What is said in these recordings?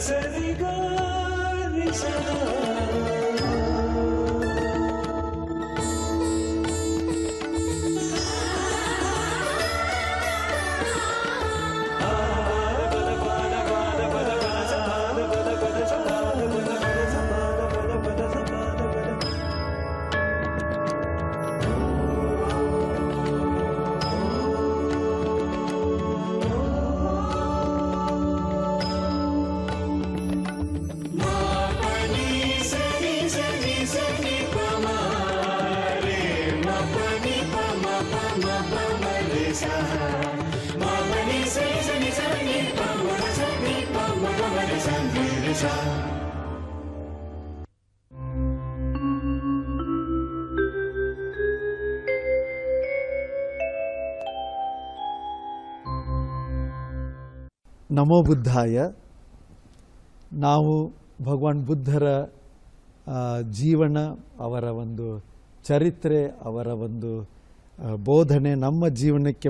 se diga ni se ನಮೋ ಬುದ್ಧಾಯ ನಾವು ಭಗವಾನ್ ಬುದ್ಧರ ಜೀವನ ಅವರ ಒಂದು ಚರಿತ್ರೆ, ಅವರ ಒಂದು ಬೋಧನೆ ನಮ್ಮ ಜೀವನಕ್ಕೆ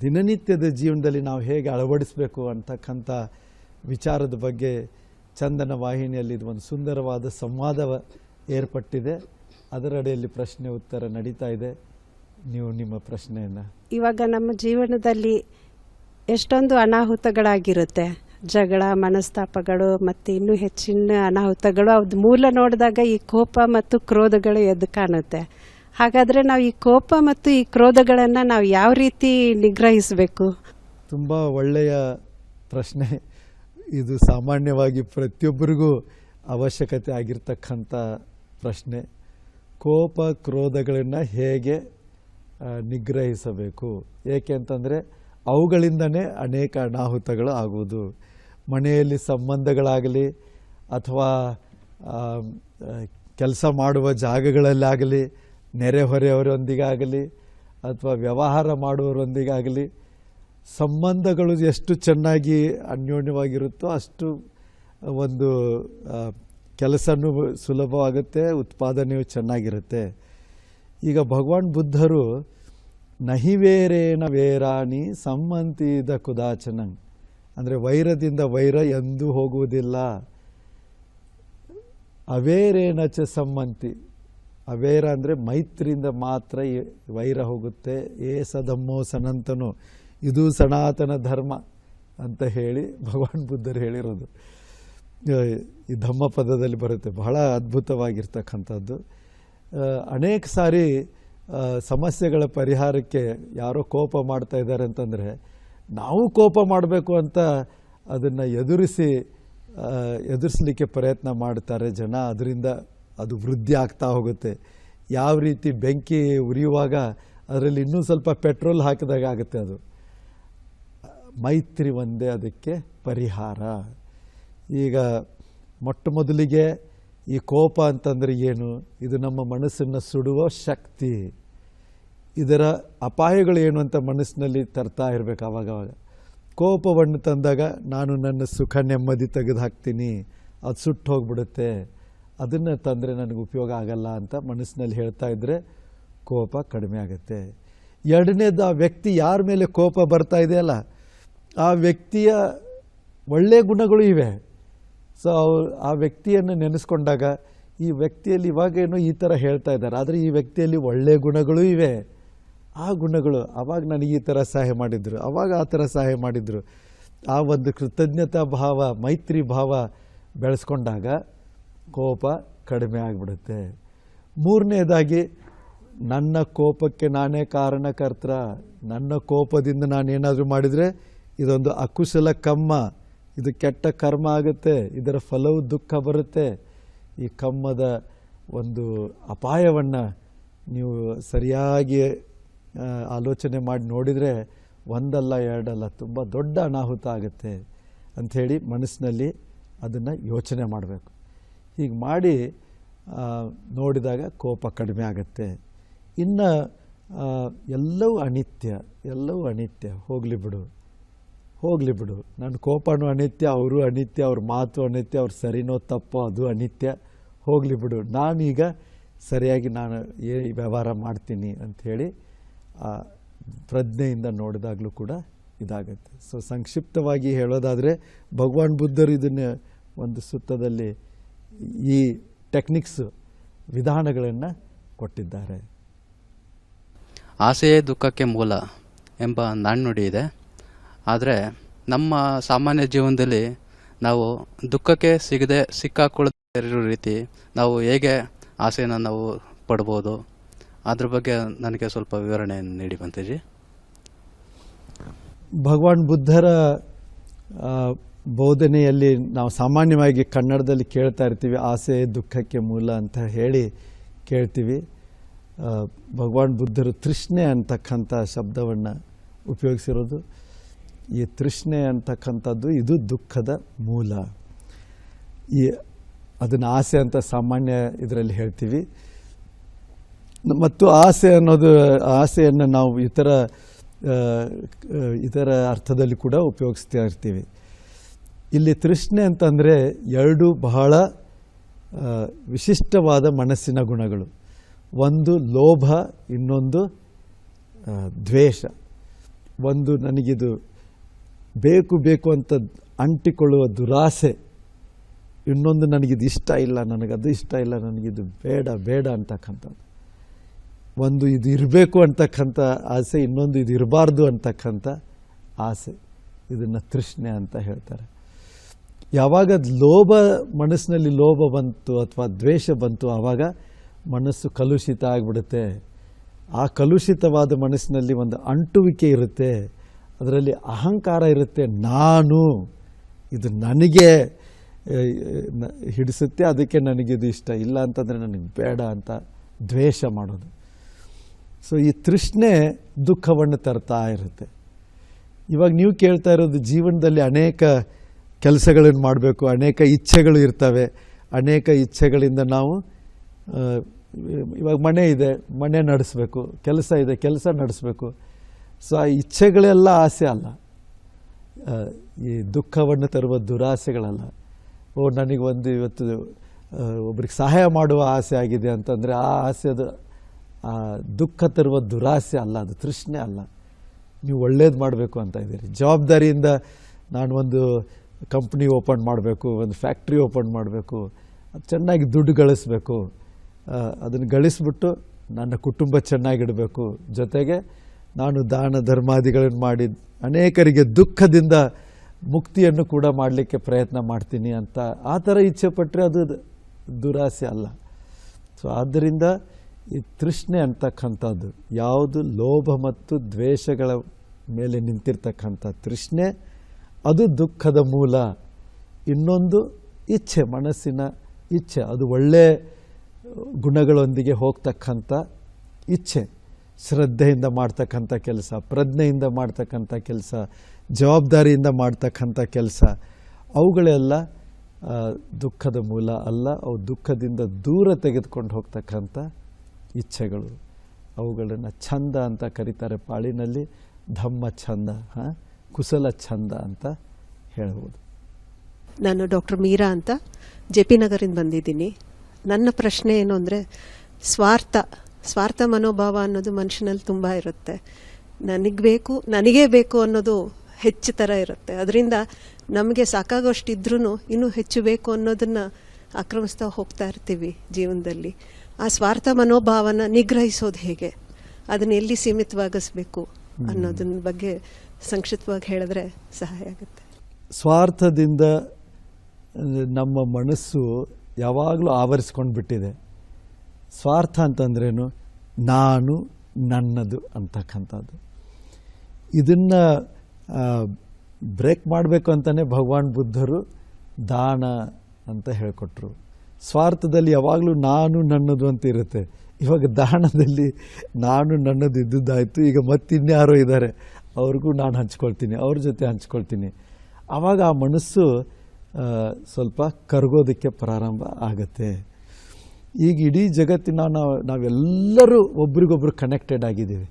ದಿನನಿತ್ಯದ ಜೀವನದಲ್ಲಿ ನಾವು ಹೇಗೆ ಅಳವಡಿಸಬೇಕು ಅಂತಕ್ಕಂಥ ವಿಚಾರದ ಬಗ್ಗೆ ಚಂದನ ವಾಹಿನಿಯಲ್ಲಿ ಇದು ಒಂದು ಸುಂದರವಾದ ಸಂವಾದ ಏರ್ಪಟ್ಟಿದೆ. ಅದರಡಿಯಲ್ಲಿ ಪ್ರಶ್ನೆ ಉತ್ತರ ನಡೀತಾ ಇದೆ. ನೀವು ನಿಮ್ಮ ಪ್ರಶ್ನೆಯನ್ನು. ಇವಾಗ ನಮ್ಮ ಜೀವನದಲ್ಲಿ ಎಷ್ಟೊಂದು ಅನಾಹುತಗಳಾಗಿರುತ್ತೆ. ಜಗಳ ಮನಸ್ತಾಪಗಳು ಮತ್ತು ಇನ್ನೂ ಹೆಚ್ಚಿನ ಅನಾಹುತಗಳು. ಅದು ಮೂಲ ನೋಡಿದಾಗ ಈ ಕೋಪ ಮತ್ತು ಕ್ರೋಧಗಳು ಎದ್ದು ಕಾಣುತ್ತೆ. ಹಾಗಾದರೆ ನಾವು ಈ ಕೋಪ ಮತ್ತು ಈ ಕ್ರೋಧಗಳನ್ನು ನಾವು ಯಾವ ರೀತಿ ನಿಗ್ರಹಿಸಬೇಕು? ತುಂಬ ಒಳ್ಳೆಯ ಪ್ರಶ್ನೆ. ಇದು ಸಾಮಾನ್ಯವಾಗಿ ಪ್ರತಿಯೊಬ್ಬರಿಗೂ ಅವಶ್ಯಕತೆ ಆಗಿರ್ತಕ್ಕಂಥ ಪ್ರಶ್ನೆ. ಕೋಪ ಕ್ರೋಧಗಳನ್ನು ಹೇಗೆ ನಿಗ್ರಹಿಸಬೇಕು? ಏಕೆ ಅಂತಂದರೆ ಅವುಗಳಿಂದನೇ ಅನೇಕ ಅನಾಹುತಗಳು ಆಗುವುದು. ಮನೆಯಲ್ಲಿ ಸಂಬಂಧಗಳಾಗಲಿ ಅಥವಾ ಕೆಲಸ ಮಾಡುವ ಜಾಗಗಳಲ್ಲಾಗಲಿ, ನೆರೆಹೊರೆಯವರೊಂದಿಗಾಗಲಿ ಅಥವಾ ವ್ಯವಹಾರ ಮಾಡುವವರೊಂದಿಗಾಗಲಿ ಸಂಬಂಧಗಳು ಎಷ್ಟು ಚೆನ್ನಾಗಿ ಅನ್ಯೋನ್ಯವಾಗಿರುತ್ತೋ ಅಷ್ಟು ಒಂದು ಕೆಲಸನೂ ಸುಲಭವಾಗುತ್ತೆ, ಉತ್ಪಾದನೆಯು ಚೆನ್ನಾಗಿರುತ್ತೆ. ಈಗ ಭಗವಾನ್ ಬುದ್ಧರು ನಹಿವೇರೇನ ವೇರಾಣಿ ಸಮ್ಮಂತಿದ ಕುದಾಚನ. ಅಂದರೆ ವೈರದಿಂದ ವೈರ ಎಂದೂ ಹೋಗುವುದಿಲ್ಲ. ಅವೇರೇನ ಚ ಸಮ್ಮಂತಿ ಅವೇರ ಅಂದರೆ ಮೈತ್ರಿಯಿಂದ ಮಾತ್ರ ವೈರ ಹೋಗುತ್ತೆ. ಏ ಸದಮ್ಮೋ ಸನಂತನು ಇದು ಸನಾತನ ಧರ್ಮ ಅಂತ ಹೇಳಿ ಭಗವಾನ್ ಬುದ್ಧರು ಹೇಳಿರೋದು. ಈ ಧಮ್ಮ ಪದದಲ್ಲಿ ಬರುತ್ತೆ. ಬಹಳ ಅದ್ಭುತವಾಗಿರ್ತಕ್ಕಂಥದ್ದು. ಅನೇಕ ಸಾರಿ ಸಮಸ್ಯೆಗಳ ಪರಿಹಾರಕ್ಕೆ ಯಾರೋ ಕೋಪ ಮಾಡ್ತಾ ಇದ್ದಾರೆ ಅಂತಂದರೆ, ನಾವು ಕೋಪ ಮಾಡಬೇಕು ಅಂತ ಅದನ್ನು ಎದುರಿಸಿ ಎದುರಿಸಲಿಕ್ಕೆ ಪ್ರಯತ್ನ ಮಾಡ್ತಾರೆ ಜನ. ಅದರಿಂದ ಅದು ವೃದ್ಧಿ ಆಗ್ತಾ ಹೋಗುತ್ತೆ. ಯಾವ ರೀತಿ ಬೆಂಕಿ ಉರಿಯುವಾಗ ಅದರಲ್ಲಿ ಇನ್ನೂ ಸ್ವಲ್ಪ ಪೆಟ್ರೋಲ್ ಹಾಕಿದಾಗ ಆಗುತ್ತೆ ಅದು. ಮೈತ್ರಿ ಒಂದೇ ಅದಕ್ಕೆ ಪರಿಹಾರ. ಈಗ ಮೊಟ್ಟ ಮೊದಲಿಗೆ ಈ ಕೋಪ ಅಂತಂದರೆ ಏನು? ಇದು ನಮ್ಮ ಮನಸ್ಸನ್ನು ಸುಡುವ ಶಕ್ತಿ. ಇದರ ಅಪಾಯಗಳು ಏನು ಅಂತ ಮನಸ್ಸಿನಲ್ಲಿ ತರ್ತಾ ಇರಬೇಕು ಆವಾಗವಾಗ. ಕೋಪವನ್ನು ತಂದಾಗ ನಾನು ನನ್ನ ಸುಖ ನೆಮ್ಮದಿ ತೆಗೆದು ಹಾಕ್ತೀನಿ, ಅದು ಸುಟ್ಟು ಹೋಗ್ಬಿಡುತ್ತೆ, ಅದನ್ನು ತಂದರೆ ನನಗೆ ಉಪಯೋಗ ಆಗಲ್ಲ ಅಂತ ಮನಸ್ಸಿನಲ್ಲಿ ಹೇಳ್ತಾ ಇದ್ದರೆ ಕೋಪ ಕಡಿಮೆ ಆಗುತ್ತೆ. ಎರಡನೇದು ಆ ವ್ಯಕ್ತಿ ಯಾರ ಮೇಲೆ ಕೋಪ ಬರ್ತಾ ಇದೆಯಲ್ಲ ಆ ವ್ಯಕ್ತಿಯ ಒಳ್ಳೆಯ ಗುಣಗಳು ಇವೆ. ಸೊ ಆ ವ್ಯಕ್ತಿಯನ್ನು ನೆನೆಸ್ಕೊಂಡಾಗ ಈ ವ್ಯಕ್ತಿಯಲ್ಲಿ ಇವಾಗೇನು ಈ ಥರ ಹೇಳ್ತಾ ಇದ್ದಾರೆ. ಆದರೆ ಈ ವ್ಯಕ್ತಿಯಲ್ಲಿ ಒಳ್ಳೆಯ ಗುಣಗಳು ಇವೆ. ಆ ಗುಣಗಳು ಅವಾಗ ನನಗೆ ಈ ಥರ ಸಹಾಯ ಮಾಡಿದರು. ಅವಾಗ ಆ ಥರ ಸಹಾಯ ಮಾಡಿದರು. ಆ ಒಂದು ಕೃತಜ್ಞತಾ ಭಾವ, ಮೈತ್ರಿ ಭಾವ ಬೆಳೆಸ್ಕೊಂಡಾಗ ಕೋಪ ಕಡಿಮೆ ಆಗಿಬಿಡುತ್ತೆ. ಮೂರನೇದಾಗಿ, ನನ್ನ ಕೋಪಕ್ಕೆ ನಾನೇ ಕಾರಣಕರ್ತ ನನ್ನ ಕೋಪದಿಂದ ನಾನೇನಾದರೂ ಮಾಡಿದರೆ ಇದೊಂದು ಅಕುಶಲ ಕಮ್ಮ ಇದು ಕೆಟ್ಟ ಕರ್ಮ ಆಗುತ್ತೆ, ಇದರ ಫಲವು ದುಃಖ ಬರುತ್ತೆ. ಈ ಕಮ್ಮದ ಒಂದು ಅಪಾಯವನ್ನು ನೀವು ಸರಿಯಾಗಿ ಆಲೋಚನೆ ಮಾಡಿ ನೋಡಿದರೆ ಒಂದಲ್ಲ ಎರಡಲ್ಲ ತುಂಬ ದೊಡ್ಡ ಅನಾಹುತ ಆಗುತ್ತೆ ಅಂಥೇಳಿ ಮನಸ್ಸಿನಲ್ಲಿ ಅದನ್ನು ಯೋಚನೆ ಮಾಡಬೇಕು. ಹೀಗೆ ಮಾಡಿ ನೋಡಿದಾಗ ಕೋಪ ಕಡಿಮೆ ಆಗುತ್ತೆ. ಇನ್ನು ಎಲ್ಲವೂ ಅನಿತ್ಯ ಎಲ್ಲವೂ ಅನಿತ್ಯ, ಹೋಗಲಿ ಬಿಡು. ಹೋಗಲಿ ಬಿಡು. ನನ್ನ ಕೋಪನೂ ಅನಿತ್ಯ, ಅವರು ಅನಿತ್ಯ, ಅವ್ರ ಮಾತು ಅನಿತ್ಯ, ಅವ್ರು ಸರಿನೋ ತಪ್ಪೋ ಅದು ಅನಿತ್ಯ. ಹೋಗಲಿ ಬಿಡು. ನಾನೀಗ ಸರಿಯಾಗಿ ನಾನು ಏ ವ್ಯವಹಾರ ಮಾಡ್ತೀನಿ ಅಂಥೇಳಿ ಆ, ಪ್ರಜ್ಞೆಯಿಂದ ನೋಡಿದಾಗಲೂ ಕೂಡ ಇದಾಗುತ್ತೆ. ಸೊ ಸಂಕ್ಷಿಪ್ತವಾಗಿ ಹೇಳೋದಾದರೆ, ಭಗವಾನ್ ಬುದ್ಧರು ಇದನ್ನು ಒಂದು ಸುತ್ತದಲ್ಲಿ ಈ ಟೆಕ್ನಿಕ್ಸ್, ವಿಧಾನಗಳನ್ನು ಕೊಟ್ಟಿದ್ದಾರೆ. ಆಸೆಯೇ ದುಃಖಕ್ಕೆ ಮೂಲ ಎಂಬ ನಾಣ್ಣುಡಿ ಇದೆ. ಆದರೆ ನಮ್ಮ ಸಾಮಾನ್ಯ ಜೀವನದಲ್ಲಿ ನಾವು ದುಃಖಕ್ಕೆ ಸಿಗದೆ ಸಿಕ್ಕಾಕೊಳ್ಳದಿರೋ ರೀತಿ ನಾವು ಹೇಗೆ ಆಸೆಯನ್ನು ನಾವು ಪಡ್ಬೋದು? ಅದ್ರ ಬಗ್ಗೆ ನನಗೆ ಸ್ವಲ್ಪ ವಿವರಣೆಯನ್ನು ನೀಡಿ ಬಂತೀಜಿ. ಭಗವಾನ್ ಬುದ್ಧರ ಬೋಧನೆಯಲ್ಲಿ ನಾವು ಸಾಮಾನ್ಯವಾಗಿ ಕನ್ನಡದಲ್ಲಿ ಕೇಳ್ತಾ ಇರ್ತೀವಿ, ಆಸೆ, ದುಃಖಕ್ಕೆ ಮೂಲ ಅಂತ ಹೇಳಿ ಕೇಳ್ತೀವಿ. ಭಗವಾನ್ ಬುದ್ಧರು ತೃಷ್ಣೆ ಅಂತಕ್ಕಂಥ ಶಬ್ದವನ್ನು ಉಪಯೋಗಿಸಿರೋದು. ಈ ತೃಷ್ಣೆ ಅಂತಕ್ಕಂಥದ್ದು ಇದು ದುಃಖದ ಮೂಲ. ಈ ಅದನ್ನು ಆಸೆ ಅಂತ ಸಾಮಾನ್ಯ ಇದರಲ್ಲಿ ಹೇಳ್ತೀವಿ. ಮತ್ತು ಆಸೆ ಅನ್ನೋದು, ಆಸೆಯನ್ನು ನಾವು ಇತರ ಇತರ ಅರ್ಥದಲ್ಲಿ ಕೂಡ ಉಪಯೋಗಿಸ್ತಾ ಇರ್ತೀವಿ. ಇಲ್ಲಿ ತೃಷ್ಣೆ ಅಂತಂದರೆ ಎರಡು ಬಹಳ ವಿಶಿಷ್ಟವಾದ ಮನಸ್ಸಿನ ಗುಣಗಳು. ಒಂದು ಲೋಭ, ಇನ್ನೊಂದು ದ್ವೇಷ. ಒಂದು ನನಗಿದು ಬೇಕು ಬೇಕು ಅಂತ ಅಂಟಿಕೊಳ್ಳುವ ದುರಾಸೆ. ಇನ್ನೊಂದು ನನಗಿದು ಇಷ್ಟ ಇಲ್ಲ, ನನಗದು ಇಷ್ಟ ಇಲ್ಲ, ನನಗಿದು ಬೇಡ ಬೇಡ ಅಂತಕ್ಕಂಥದ್ದು. ಒಂದು ಇದು ಇರಬೇಕು ಅಂತಕ್ಕಂಥ ಆಸೆ, ಇನ್ನೊಂದು ಇದು ಇರಬಾರ್ದು ಅಂತಕ್ಕಂಥ ಆಸೆ. ಇದನ್ನು ತೃಷ್ಣೆ ಅಂತ ಹೇಳ್ತಾರೆ. ಯಾವಾಗ ಲೋಭ, ಮನಸ್ಸಿನಲ್ಲಿ ಲೋಭ ಬಂತು ಅಥವಾ ದ್ವೇಷ ಬಂತು, ಆವಾಗ ಮನಸ್ಸು ಕಲುಷಿತ ಆಗಿಬಿಡುತ್ತೆ. ಆ ಕಲುಷಿತವಾದ ಮನಸ್ಸಿನಲ್ಲಿ ಒಂದು ಅಂಟುವಿಕೆ ಇರುತ್ತೆ. ಅದರಲ್ಲಿ ಅಹಂಕಾರ ಇರುತ್ತೆ. ನಾನು, ಇದು ನನಗೆ ಹಿಡಿಸುತ್ತೆ, ಅದಕ್ಕೆ ನನಗಿದು ಇಷ್ಟ. ಇಲ್ಲ ಅಂತಂದರೆ ನನಗೆ ಬೇಡ ಅಂತ ದ್ವೇಷ ಮಾಡೋದು. ಸೊ ಈ ತೃಷ್ಣೆ ದುಃಖವನ್ನು ತರ್ತಾ ಇರುತ್ತೆ. ಇವಾಗ ನೀವು ಕೇಳ್ತಾ ಇರೋದು ಜೀವನದಲ್ಲಿ ಅನೇಕ ಕೆಲಸಗಳನ್ನು ಮಾಡಬೇಕು, ಅನೇಕ ಇಚ್ಛೆಗಳು ಇರ್ತವೆ. ಅನೇಕ ಇಚ್ಛೆಗಳಿಂದ ನಾವು ಇವಾಗ ಮನೆ ಇದೆ, ಮನೆ ನಡೆಸಬೇಕು, ಕೆಲಸ ಇದೆ, ಕೆಲಸ ನಡೆಸಬೇಕು. ಸೊ ಆ ಇಚ್ಛೆಗಳೆಲ್ಲ ಆಸೆ ಅಲ್ಲ. ಈ ದುಃಖವನ್ನು ತರುವ ದುರಾಸೆಗಳಲ್ಲ. ಓ, ನನಗೆ ಒಂದು ಇವತ್ತು ಒಬ್ರಿಗೆ ಸಹಾಯ ಮಾಡುವ ಆಸೆ ಆಗಿದೆ ಅಂತಂದರೆ ಆ ಆಸೆದು, ಆ ದುಃಖ ತರುವ ದುರಾಸೆ ಅಲ್ಲ, ಅದು ತೃಷ್ಣೆ ಅಲ್ಲ. ನೀವು ಒಳ್ಳೇದು ಮಾಡಬೇಕು ಅಂತ ಇದ್ದೀರಿ. ಜವಾಬ್ದಾರಿಯಿಂದ ನಾನು ಒಂದು ಕಂಪ್ನಿ ಓಪನ್ ಮಾಡಬೇಕು, ಒಂದು ಫ್ಯಾಕ್ಟ್ರಿ ಓಪನ್ ಮಾಡಬೇಕು ಚೆನ್ನಾಗಿ ದುಡ್ಡು ಗಳಿಸ್ಬೇಕು. ಅದನ್ನು ಗಳಿಸ್ಬಿಟ್ಟು ನನ್ನ ಕುಟುಂಬ ಚೆನ್ನಾಗಿಡಬೇಕು. ಜೊತೆಗೆ ನಾನು ದಾನ ಧರ್ಮಾದಿಗಳನ್ನು ಮಾಡಿ ಅನೇಕರಿಗೆ ದುಃಖದಿಂದ ಮುಕ್ತಿಯನ್ನು ಕೂಡ ಮಾಡಲಿಕ್ಕೆ ಪ್ರಯತ್ನ ಮಾಡ್ತೀನಿ ಅಂತ ಆ ಥರ ಇಚ್ಛೆ ಪಟ್ಟರೆ ಅದು ದುರಾಸೆ ಅಲ್ಲ. ಸೊ ಆದ್ದರಿಂದ ಈ ತೃಷ್ಣೆ ಅಂತಕ್ಕಂಥದ್ದು, ಯಾವುದು ಲೋಭ ಮತ್ತು ದ್ವೇಷಗಳ ಮೇಲೆ ನಿಂತಿರ್ತಕ್ಕಂಥ ತೃಷ್ಣೆ, ಅದು ದುಃಖದ ಮೂಲ. ಇನ್ನೊಂದು ಇಚ್ಛೆ, ಮನಸ್ಸಿನ ಇಚ್ಛೆ, ಅದು ಒಳ್ಳೆ ಗುಣಗಳೊಂದಿಗೆ ಹೋಗ್ತಕ್ಕಂಥ ಇಚ್ಛೆ. ಶ್ರದ್ಧೆಯಿಂದ ಮಾಡ್ತಕ್ಕಂಥ ಕೆಲಸ, ಪ್ರಜ್ಞೆಯಿಂದ ಮಾಡ್ತಕ್ಕಂಥ ಕೆಲಸ, ಜವಾಬ್ದಾರಿಯಿಂದ ಮಾಡ್ತಕ್ಕಂಥ ಕೆಲಸ, ಅವುಗಳೆಲ್ಲ ದುಃಖದ ಮೂಲ ಅಲ್ಲ, ಅವು ದುಃಖದಿಂದ ದೂರ ತೆಗೆದುಕೊಂಡು ಹೋಗ್ತಕ್ಕಂಥ ಇಚ್ಛೆಗಳು. ಅವುಗಳನ್ನು ಛಂದ ಅಂತ ಕರೀತಾರೆ ಪಾಳಿನಲ್ಲಿ, ಧಮ್ಮ ಛಂದ, ಹಾಂ ಕುಶಲ ಛಂದ ಅಂತ ಹೇಳ್ಬೋದು. ನಾನು ಡಾಕ್ಟರ್ ಮೀರಾ ಅಂತ ಜೆ ಪಿ ನಗರಿಂದ ಬಂದಿದ್ದೀನಿ. ನನ್ನ ಪ್ರಶ್ನೆ ಏನು ಅಂದರೆ, ಸ್ವಾರ್ಥ ಸ್ವಾರ್ಥ ಮನೋಭಾವ ಅನ್ನೋದು ಮನುಷ್ಯನಲ್ಲಿ ತುಂಬ ಇರುತ್ತೆ. ನನಗೆ ಬೇಕು ನನಗೇ ಬೇಕು ಅನ್ನೋದು ಹೆಚ್ಚು ಥರ ಇರುತ್ತೆ. ಅದರಿಂದ ನಮಗೆ ಸಾಕಾಗೋಷ್ಟಿದ್ರೂ ಇನ್ನೂ ಹೆಚ್ಚು ಬೇಕು ಅನ್ನೋದನ್ನು ಆಕ್ರಮಿಸ್ತಾ ಹೋಗ್ತಾ ಇರ್ತೀವಿ ಜೀವನದಲ್ಲಿ. ಆ ಸ್ವಾರ್ಥ ಮನೋಭಾವನ ನಿಗ್ರಹಿಸೋದು ಹೇಗೆ? ಅದನ್ನ ಎಲ್ಲಿ ಸೀಮಿತವಾಗಿಸ್ಬೇಕು ಅನ್ನೋದನ್ನ ಬಗ್ಗೆ ಸಂಕ್ಷಿಪ್ತವಾಗಿ ಹೇಳಿದ್ರೆ ಸಹಾಯ ಆಗುತ್ತೆ. ಸ್ವಾರ್ಥದಿಂದ ನಮ್ಮ ಮನಸ್ಸು ಯಾವಾಗಲೂ ಆವರಿಸ್ಕೊಂಡು ಬಿಟ್ಟಿದೆ ಸ್ವಾರ್ಥ ಅಂತಂದ್ರೇನು? ನಾನು ನನ್ನದು ಅಂತಕ್ಕಂಥದ್ದು. ಇದನ್ನು ಬ್ರೇಕ್ ಮಾಡಬೇಕು ಅಂತಲೇ ಭಗವಾನ್ ಬುದ್ಧರು ದಾನ ಅಂತ ಹೇಳಿಕೊಟ್ರು. ಸ್ವಾರ್ಥದಲ್ಲಿ ಯಾವಾಗಲೂ ನಾನು ನನ್ನದು ಅಂತ ಇರುತ್ತೆ. ಇವಾಗ ದಾನದಲ್ಲಿ ನಾನು ನನ್ನದು ಇದ್ದದ್ದಾಯಿತು. ಈಗ ಮತ್ತಿನ್ಯಾರೋ ಇದ್ದಾರೆ. ಅವ್ರಿಗೂ ನಾನು ಹಂಚ್ಕೊಳ್ತೀನಿ. ಅವ್ರ ಜೊತೆ ಹಂಚ್ಕೊಳ್ತೀನಿ. ಆವಾಗ ಆ ಮನಸ್ಸು ಸ್ವಲ್ಪ ಕರಗೋದಕ್ಕೆ ಪ್ರಾರಂಭ ಆಗುತ್ತೆ. ಈಗ ಇಡೀ ಜಗತ್ತಿನ ನಾವು, ನಾವೆಲ್ಲರೂ ಒಬ್ರಿಗೊಬ್ರು ಕನೆಕ್ಟೆಡ್ ಆಗಿದ್ದೀವಿ.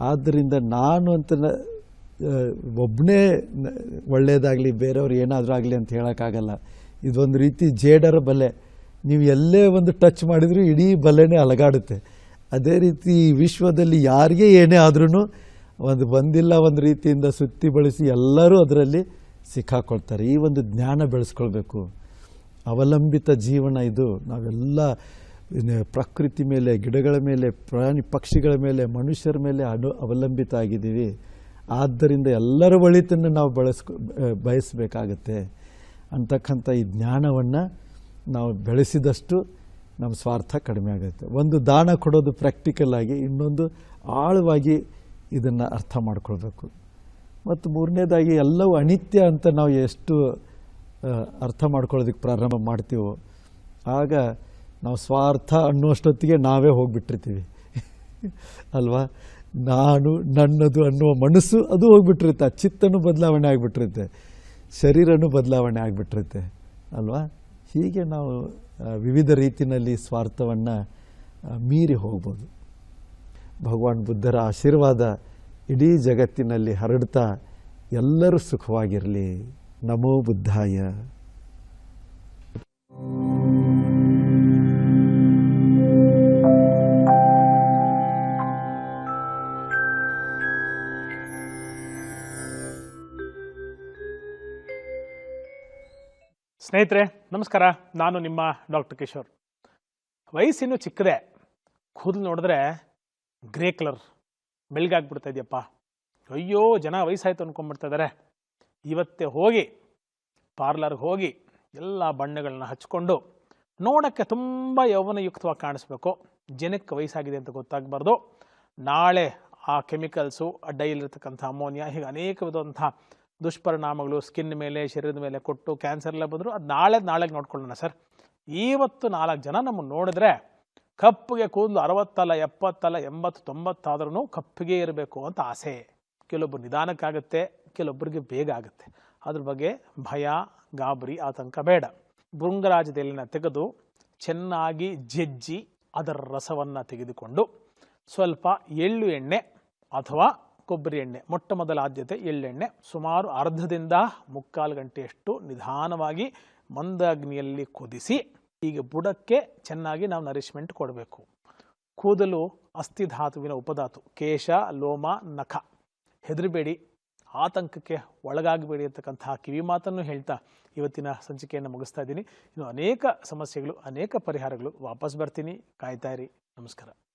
ಆದ್ದರಿಂದ ನಾನು ಅಂತ ಒಬ್ಬನೇ ಒಳ್ಳೆಯದಾಗಲಿ ಬೇರೆಯವ್ರು ಏನಾದರೂ ಆಗಲಿ ಅಂತ ಹೇಳೋಕ್ಕಾಗಲ್ಲ. ಇದೊಂದು ರೀತಿ ಜೇಡರ ಬಲೆ. ನೀವು ಎಲ್ಲೇ ಒಂದು ಟಚ್ ಮಾಡಿದರೂ ಇಡೀ ಬಲೆನೇ ಅಲಗಾಡುತ್ತೆ. ಅದೇ ರೀತಿ ವಿಶ್ವದಲ್ಲಿ ಯಾರಿಗೆ ಏನೇ ಆದ್ರೂ ಒಂದು ಬಂದಿಲ್ಲ ಒಂದು ರೀತಿಯಿಂದ ಸುತ್ತಿ ಬಳಸಿ ಎಲ್ಲರೂ ಅದರಲ್ಲಿ ಸಿಕ್ಕಾಕೊಳ್ತಾರೆ. ಈ ಒಂದು ಜ್ಞಾನ ಬೆಳೆಸ್ಕೊಳ್ಬೇಕು. ಅವಲಂಬಿತ ಜೀವನ ಇದು. ನಾವೆಲ್ಲ ಪ್ರಕೃತಿ ಮೇಲೆ, ಗಿಡಗಳ ಮೇಲೆ, ಪ್ರಾಣಿ ಪಕ್ಷಿಗಳ ಮೇಲೆ, ಮನುಷ್ಯರ ಮೇಲೆ ಅನು, ಅವಲಂಬಿತ ಆಗಿದ್ದೀವಿ. ಆದ್ದರಿಂದ ಎಲ್ಲರ ಒಳಿತನ್ನು ನಾವು ಬಳಸ್ಕೊ ಬಯಸಬೇಕಾಗತ್ತೆ. ಅಂತಕ್ಕಂಥ ಈ ಜ್ಞಾನವನ್ನು ನಾವು ಬೆಳೆಸಿದಷ್ಟು ನಮ್ಮ ಸ್ವಾರ್ಥ ಕಡಿಮೆ ಆಗುತ್ತೆ. ಒಂದು ದಾನ ಕೊಡೋದು ಪ್ರಾಕ್ಟಿಕಲ್ ಆಗಿ, ಇನ್ನೊಂದು ಆಳವಾಗಿ ಇದನ್ನು ಅರ್ಥ ಮಾಡ್ಕೊಳ್ಬೇಕು. ಮತ್ತು ಮೂರನೇದಾಗಿ ಎಲ್ಲವೂ ಅನಿತ್ಯ ಅಂತ ನಾವು ಎಷ್ಟು ಅರ್ಥ ಮಾಡ್ಕೊಳ್ಳೋದಕ್ಕೆ ಪ್ರಾರಂಭ ಮಾಡ್ತೀವೋ, ಆಗ ನಾವು ಸ್ವಾರ್ಥ ಅನ್ನುವಷ್ಟೊತ್ತಿಗೆ ನಾವೇ ಹೋಗ್ಬಿಟ್ಟಿರ್ತೀವಿ. ಅಲ್ವಾ? ನಾನು ನನ್ನದು ಅನ್ನುವ ಮನಸ್ಸು ಅದು ಹೋಗ್ಬಿಟ್ಟಿರುತ್ತೆ. ಆ ಚಿತ್ತನು ಬದಲಾವಣೆ ಆಗಿಬಿಟ್ಟಿರುತ್ತೆ. ಶರೀರನೂ ಬದಲಾವಣೆ ಆಗಿಬಿಟ್ಟಿರುತ್ತೆ. ಅಲ್ವಾ? ಹೀಗೆ ನಾವು ವಿವಿಧ ರೀತಿಯಲ್ಲಿ ಸ್ವಾರ್ಥವನ್ನು ಮೀರಿ ಹೋಗ್ಬೋದು. ಭಗವಾನ್ ಬುದ್ಧರ ಆಶೀರ್ವಾದ ಇಡೀ ಜಗತ್ತಿನಲ್ಲಿ ಹರಡ್ತಾ ಎಲ್ಲರೂ ಸುಖವಾಗಿರಲಿ. ನಮೋ ಬುದ್ಧಾಯ. ಸ್ನೇಹಿತರೆ, ನಮಸ್ಕಾರ. ನಾನು ನಿಮ್ಮ ಡಾಕ್ಟರ್ ಕಿಶೋರ್. ವಯಸ್ಸಿನ್ನು ಚಿಕ್ಕದೆ. ಕೂದಲು ನೋಡಿದ್ರೆ ಗ್ರೇ ಕಲರ್. ಬೆಳಗಾಗ್ಬಿಡ್ತಾ ಇದೆಯಪ್ಪ. ಅಯ್ಯೋ, ಜನ ವಯಸ್ಸಾಯ್ತು ಅನ್ಕೊಂಡ್ಬಿಡ್ತಾ ಇದ್ದಾರೆ ಇವತ್ತೇ ಹೋಗಿ ಪಾರ್ಲರ್ಗೆ ಹೋಗಿ ಎಲ್ಲ ಬಣ್ಣಗಳನ್ನ ಹಚ್ಕೊಂಡು ನೋಡೋಕ್ಕೆ ತುಂಬ ಯೌವನಯುಕ್ತವಾಗಿ ಕಾಣಿಸ್ಬೇಕು. ಜನಕ್ಕೆ ವಯಸ್ಸಾಗಿದೆ ಅಂತ ಗೊತ್ತಾಗಬಾರ್ದು. ನಾಳೆ ಆ ಕೆಮಿಕಲ್ಸು ಆ ಡೈಲಿರ್ತಕ್ಕಂಥ ಅಮೋನಿಯಾ, ಹೀಗೆ ಅನೇಕ ವಿಧವಂತಹ ದುಷ್ಪರಿಣಾಮಗಳು ಸ್ಕಿನ್ ಮೇಲೆ, ಶರೀರದ ಮೇಲೆ ಕೊಟ್ಟು ಕ್ಯಾನ್ಸರ್ ಎಲ್ಲ ಬಂದರೂ, ಅದು ನಾಳೆ, ನಾಳೆಗೆ ನೋಡ್ಕೊಳ್ಳೋಣ ಸರ್. ಇವತ್ತು ನಾಲ್ಕು ಜನ ನಮ್ಮನ್ನು ನೋಡಿದ್ರೆ ಕಪ್ಪಿಗೆ ಕೂದಲು ಅರವತ್ತಲ್ಲ, ಎಪ್ಪತ್ತಲ್ಲ, ಎಂಬತ್ತು ತೊಂಬತ್ತಾದ್ರೂ ಕಪ್ಪಿಗೆ ಇರಬೇಕು ಅಂತ ಆಸೆ. ಕೆಲವೊಬ್ಬರು ನಿಧಾನಕ್ಕಾಗುತ್ತೆ ಕೆಲವೊಬ್ಬರಿಗೆ ಬೇಗ ಆಗುತ್ತೆ. ಅದ್ರ ಬಗ್ಗೆ ಭಯ, ಗಾಬರಿ, ಆತಂಕ ಬೇಡ. ಭೃಂಗರಾಜದ ಎಲೆನ ತೆಗೆದು ಚೆನ್ನಾಗಿ ಜಜ್ಜಿ ಅದರ ರಸವನ್ನು ತೆಗೆದುಕೊಂಡು ಸ್ವಲ್ಪ ಎಳ್ಳು ಎಣ್ಣೆ ಅಥವಾ ಕೊಬ್ಬರಿ ಎಣ್ಣೆ ಮೊಟ್ಟ ಮೊದಲ ಆದ್ಯತೆ ಎಳ್ಳೆಣ್ಣೆ ಸುಮಾರು ಅರ್ಧದಿಂದ ಮುಕ್ಕಾಲು ಗಂಟೆಯಷ್ಟು ನಿಧಾನವಾಗಿ ಮಂದಾಗ್ನಿಯಲ್ಲಿ ಕುದಿಸಿ ಈಗ ಬುಡಕ್ಕೆ ಚೆನ್ನಾಗಿ ನಾವು ನರಿಶ್ಮೆಂಟ್ ಕೊಡಬೇಕು. ಕೂದಲು ಅಸ್ಥಿಧಾತುವಿನ ಉಪಧಾತು, ಕೇಶ, ಲೋಮ, ನಖ. ಹೆದರಬೇಡಿ. ಆತಂಕಕ್ಕೆ ಒಳಗಾಗಬೇಡಿ ಅಂತಕ್ಕಂತಹ ಕಿವಿ ಮಾತನ್ನು ಹೇಳ್ತಾ ಇವತ್ತಿನ ಸಂಚಿಕೆಯನ್ನು ಮುಗಿಸ್ತಾ ಇದ್ದೀನಿ. ಇನ್ನು ಅನೇಕ ಸಮಸ್ಯೆಗಳು, ಅನೇಕ ಪರಿಹಾರಗಳು ವಾಪಸ್ ಬರ್ತೀನಿ. ಕಾಯ್ತಾ ಇರಿ. ನಮಸ್ಕಾರ.